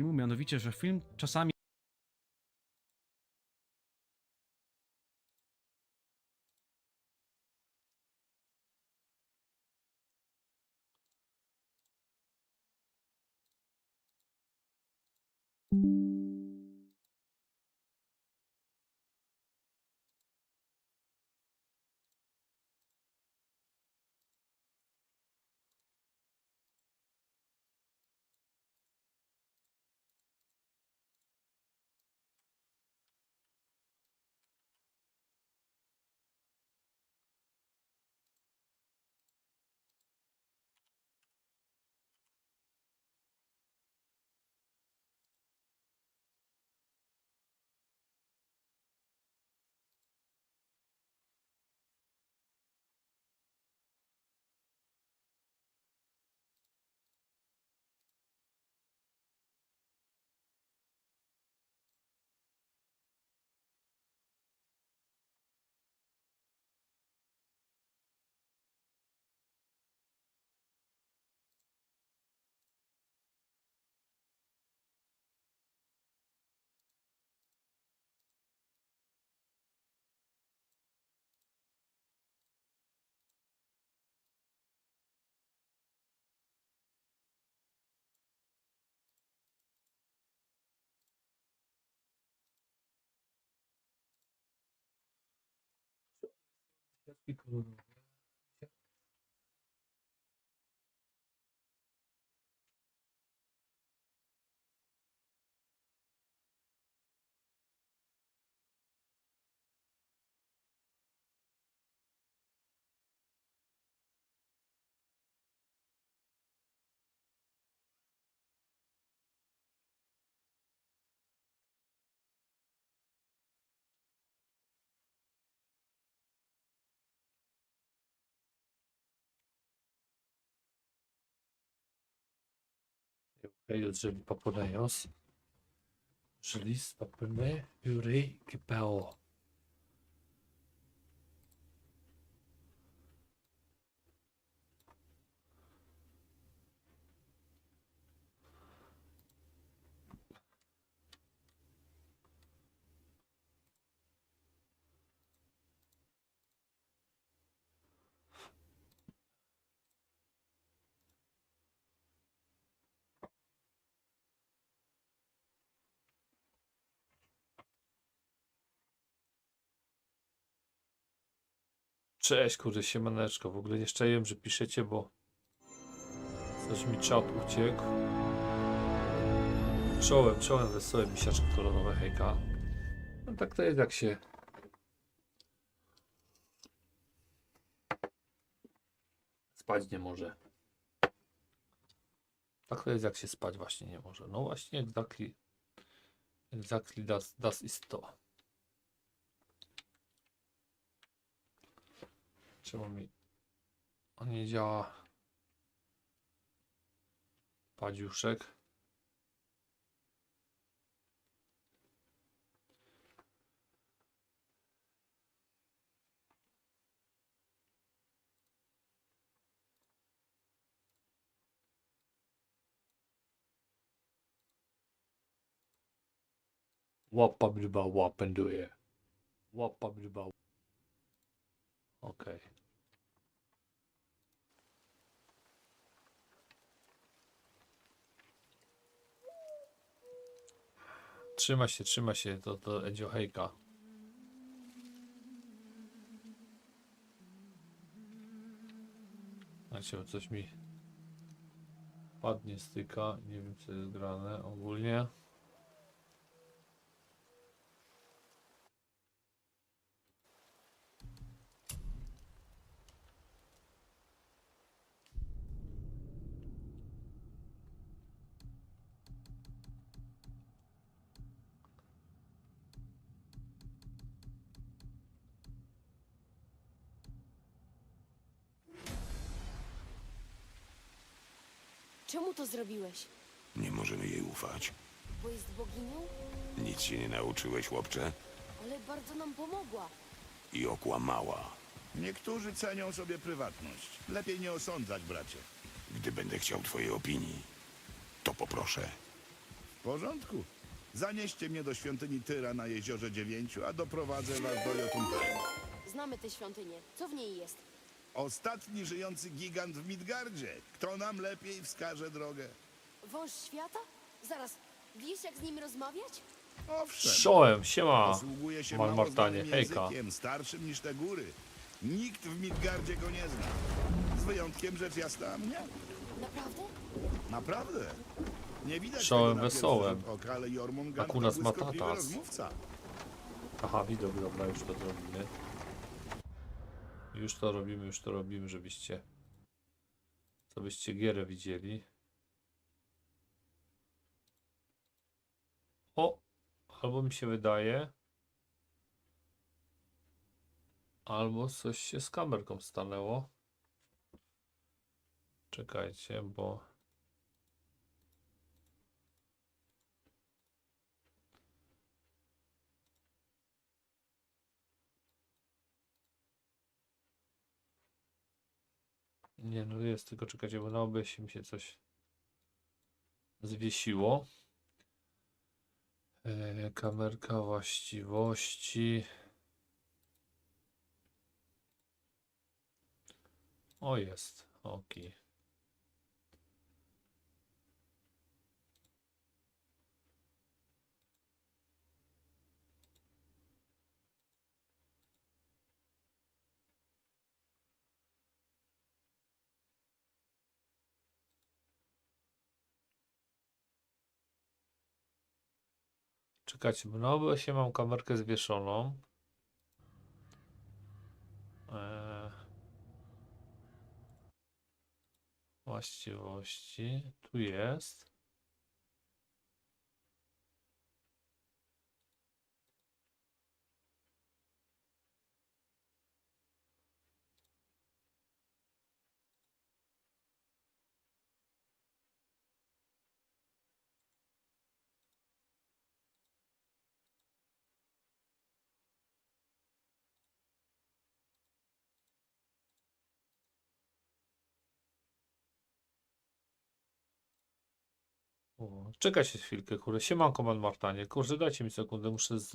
filmu, mianowicie, że film czasami fico de Paponeos. Release Papone Ure Kipao. Cześć, kurde, siemaneczko. W ogóle nie szczęłem, że piszecie, bo coś mi czat uciekł. Czołem, czołem, wesołe misiaczki kolorowe, hejka. No tak to jest, jak się... Spać nie może. Tak to jest, jak się spać właśnie nie może. No właśnie, exactly. Exactly, das, das ist to. Czemu mi on nie działa? Padziuszek. Łapa bryba łapęduje. Łapa bryba. Okej. Trzyma się, trzyma się, to, to Edzio hejka. Znaczy, coś mi padnie styka, nie wiem co jest grane ogólnie. Czemu to zrobiłeś? Nie możemy jej ufać. Bo jest boginią? Nic się nie nauczyłeś, chłopcze? Ale bardzo nam pomogła. I okłamała. Niektórzy cenią sobie prywatność. Lepiej nie osądzać, bracie. Gdy będę chciał twojej opinii, to poproszę. W porządku. Zanieście mnie do świątyni Tyra na jeziorze Dziewięciu, a doprowadzę was do Jotunheimu. Znamy tę świątynię. Co w niej jest? Ostatni żyjący gigant w Midgardzie. Kto nam lepiej wskaże drogę? Wąż świata? Zaraz, wiesz jak z nim rozmawiać? Owszem. Czołem, siema. Posługuje się Mal mało Martanie, znanym hejka. językiem, starszym niż te góry. Nikt w Midgardzie go nie zna. Z wyjątkiem rzecz jasna mnie. Naprawdę? Naprawdę. Nie widać Czołem tego na pierwszy wesołem. rzut oka, ale Jormungand Akurat to ma błyskotliwy tatas. rozmówca. Aha, widok, dobra, już to robimy. Już to robimy, już to robimy, żebyście żebyście gierę widzieli. O! Albo mi się wydaje, albo coś się z kamerką stanęło. Czekajcie, bo... Nie, no jest, tylko czekajcie, bo na OBS mi się coś zwiesiło. E, kamerka właściwości. O, jest. Ok. Czekajcie, bo OBS mam kamerkę zwieszoną. Eee, właściwości. Tu jest. O, czekajcie chwilkę, kurde. Siemanko, Man Martanie. Kurde, dajcie mi sekundę, muszę z